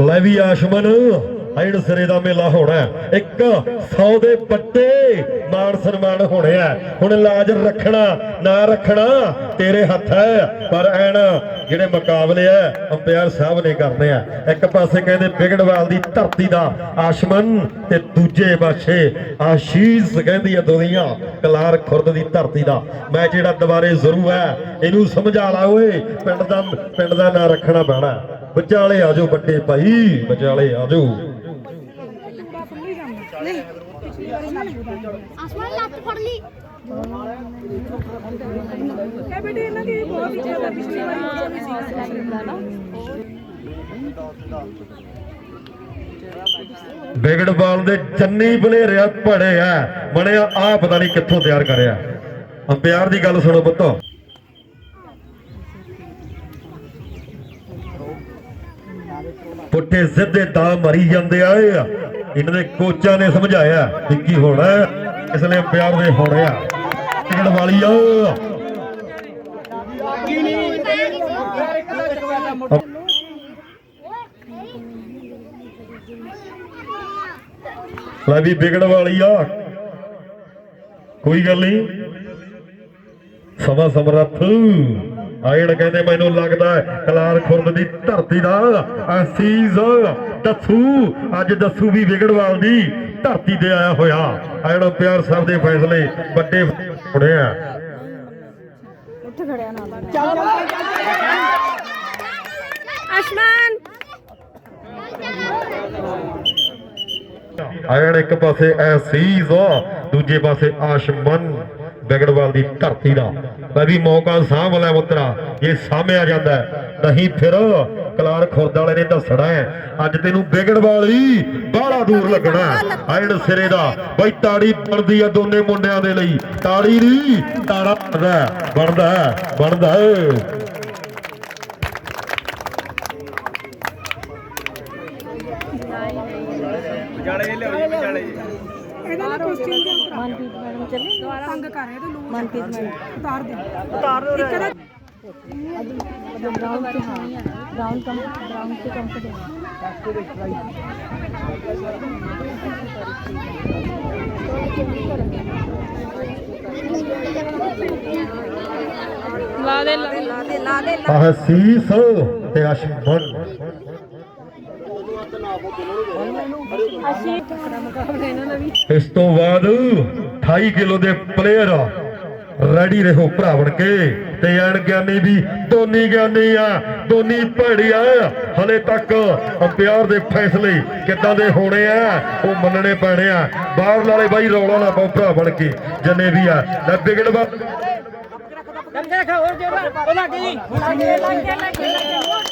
ਲੈ ਵੀ ਆਸ਼ਮਨ, ਆਇਣ ਸਿਰੇ ਦਾ ਮੇਲਾ ਹੋਣਾ ਇੱਕ 100 ਦੇ ਪੱਟੇ ਮਾਨ ਸਨਮਾਨ ਹੋਣੇ ਆ। ਹੁਣ ਲਾਜ ਰੱਖਣਾ, ਨਾ ਰੱਖਣਾ ਤੇਰੇ ਹੱਥ ਹੈ। ਪਰ ਐਨ ਜਿਹੜੇ ਮੁਕਾਬਲੇ ਆ ਅੰਪਾਇਰ ਸਾਹਿਬ ਨੇ ਕਰਨੇ ਆ। ਇੱਕ ਪਾਸੇ ਕਹਿੰਦੇ ਬਿਗੜਵਾਲ ਦੀ ਧਰਤੀ ਦਾ ਆਸ਼ਮਨ ਤੇ ਦੂਜੇ ਪਾਸੇ ਆਸ਼ੀਸ਼ ਕਹਿੰਦੀ ਆ ਦੁਨੀਆ ਕਲਾਰ ਖੁਰਦ ਦੀ ਧਰਤੀ ਦਾ। ਮੈਂ ਜਿਹੜਾ ਦੁਬਾਰੇ ਜ਼ਰੂਰ ਹੈ ਇਹਨੂੰ ਸਮਝਾ ਲਾ ਓਏ। ਪਿੰਡ ਦਾ ਪਿੰਡ ਦਾ ਨਾਂ ਰੱਖਣਾ ਪੈਣਾ। ਵਿਚਾਲੇ ਆਜੋ ਵੱਡੇ ਭਾਈ ਵਿਚਾਲੇ ਆਜੋ ਆਸਮਾਨ ਲੱਤ ਫੜ ਲਈ। ਇਹ ਬੇਟੇ ਇਹਨਾਂ ਦੀ ਬਹੁਤ ਇੱਛਾ ਹੈ ਪਿਛਲੀ ਵਾਰੀ ਹੋ ਵੀ ਸੀ ਨਾ। ਬਿਗੜਵਾਲ ਦੇ ਚੰਨੀ ਬਲੇਰਿਆ ਪੜੇ ਆ। ਬਣਿਆ ਆ ਪਤਾ ਨਹੀਂ ਕਿੱਥੋਂ ਤਿਆਰ ਕਰਿਆ। ਅੰਪਿਆਰ ਦੀ ਗੱਲ ਸੁਣੋ ਪੁੱਤੋ। ਪੁੱਠੇ ਸਿੱਧੇ ਦਾ ਮਰੀ ਜਾਂਦੇ ਆ ਇਹਨਾਂ ਦੇ ਕੋਚਾਂ ਨੇ ਸਮਝਾਇਆ ਕਿ ਕੀ ਹੋਣਾ ਇਸ ਲਈ ਅੰਪਿਆਰ ਦੇ ਹੋਣੇ ਆ। ਬਿਗੜਵਾਲੀ ਆ। ਲੈ ਵੀ ਵਿਗੜ ਵਾਲੀ ਆ। ਕੋਈ ਗੱਲ ਨਹੀਂ। ਸਮਾਂ ਸਮਰੱਥ। ਆਇਣ ਕਹਿੰਦੇ ਮੈਨੂੰ ਲੱਗਦਾ ਕਲਾਰ ਖੁਰਦ ਦੀ ਧਰਤੀ ਦਾ ਅਸੀਜ਼ ਦੱਸੂ। ਅੱਜ ਦੱਸੂ ਵੀ ਵਿਗੜਵਾਲ ਦੀ ਧਰਤੀ ਤੇ ਆਇਆ ਹੋਇਆ। ਆਇਣ ਪਿਆਰ ਸਾਹਿਬ ਦੇ ਫੈਸਲੇ ਵੱਡੇ ਹੋਣੇ ਆ। ਆਇਣ ਇੱਕ ਪਾਸੇ ਐਸੀਜ਼ ਦੂਜੇ ਪਾਸੇ ਆਸ਼ਮਨ। ਬਿਗੜਵਾਲ ਦੀ ਧਰਤੀ ਦਾ ਮੈਂ ਵੀ ਮੌਕਾ ਸਾਂਭ ਲੈ ਮੁੱਤਰਾ ਇਹ ਸਾਹਮਿਆ ਜਾਂਦਾ। ਨਹੀਂ ਫਿਰ ਕਲਾਰ ਖੁਰਦ ਵਾਲੇ ਨੇ ਦੱਸਣਾ ਹੈ ਅੱਜ ਤੈਨੂੰ ਬਿਗੜਵਾਲ ਹੀ ਬਾਹਲਾ ਦੂਰ ਲੱਗਣਾ ਹੈ। ਆਇਣ ਸਿਰੇ ਦਾ ਬਈ ਤਾੜੀ ਬਣਦੀ ਆ ਦੋਨੇ ਮੁੰਡਿਆਂ ਦੇ ਲਈ ਤਾੜੀ ਨਹੀਂ ਤਾੜਾ ਬਣਦਾ ਹੈ, ਬਣਦਾ ਹੈ, ਬਣਦਾ ਹੈ। ਇਹਦਾ ਨਾ ਕੁਐਸਚਨ ਦੇ ਉਤਰਾ ਮਨਪ੍ਰੀਤ ਮੈਡਮ ਚੱਲੇ ਤੰਗ ਕਰ ਰਹੇ ਤੇ ਲੋਕ ਮਨਪ੍ਰੀਤ ਮੈਡਮ ਉਤਾਰ ਦੇ ਉਤਾਰ ਦੋ ਇੱਕ ਇਹਦਾ ग्राउंड से हाँ ग्राउंड कम ग्राउंड से कंफर्टेबल ਲਾ ਦੇ ਲਾ ਦੇ ਲਾ ਦੇ ਅਹਸੀਸ ਤੇ ਅਸ਼ਮਨ ਇਸ ਤੋਂ ਬਾਅਦ 28 ਕਿਲੋ ਦੇ ਪਲੇਅਰ ਰੈਡੀ ਰਹੋ ਭਰਾ ਕੇ ਤੇ ਐਨ ਗਿਆਨੀ ਵੀ ਦੋਨੀ ਗਿਆਨੀ ਆ ਦੋਨੀ ਭੜੀ ਆ। ਹਲੇ ਤੱਕ ਅੰਪਿਆਰ ਦੇ ਫੈਸਲੇ ਕਿੱਦਾਂ ਦੇ ਹੋਣੇ ਆ, ਉਹ ਮੰਨਣੇ ਪੈਣੇ ਆ। ਬਾਹਰ ਵਾਲੇ ਬਾਈ ਰੌਲਾ ਨਾ ਪਾਓ ਭਰਾ ਬਣ ਕੇ, ਜੰਨੇ ਵੀ ਆ। ਲੈ ਵਿਗੜ ਵਾ ਲੱਗੇ ਲੱਗੇ ਲੱਗੇ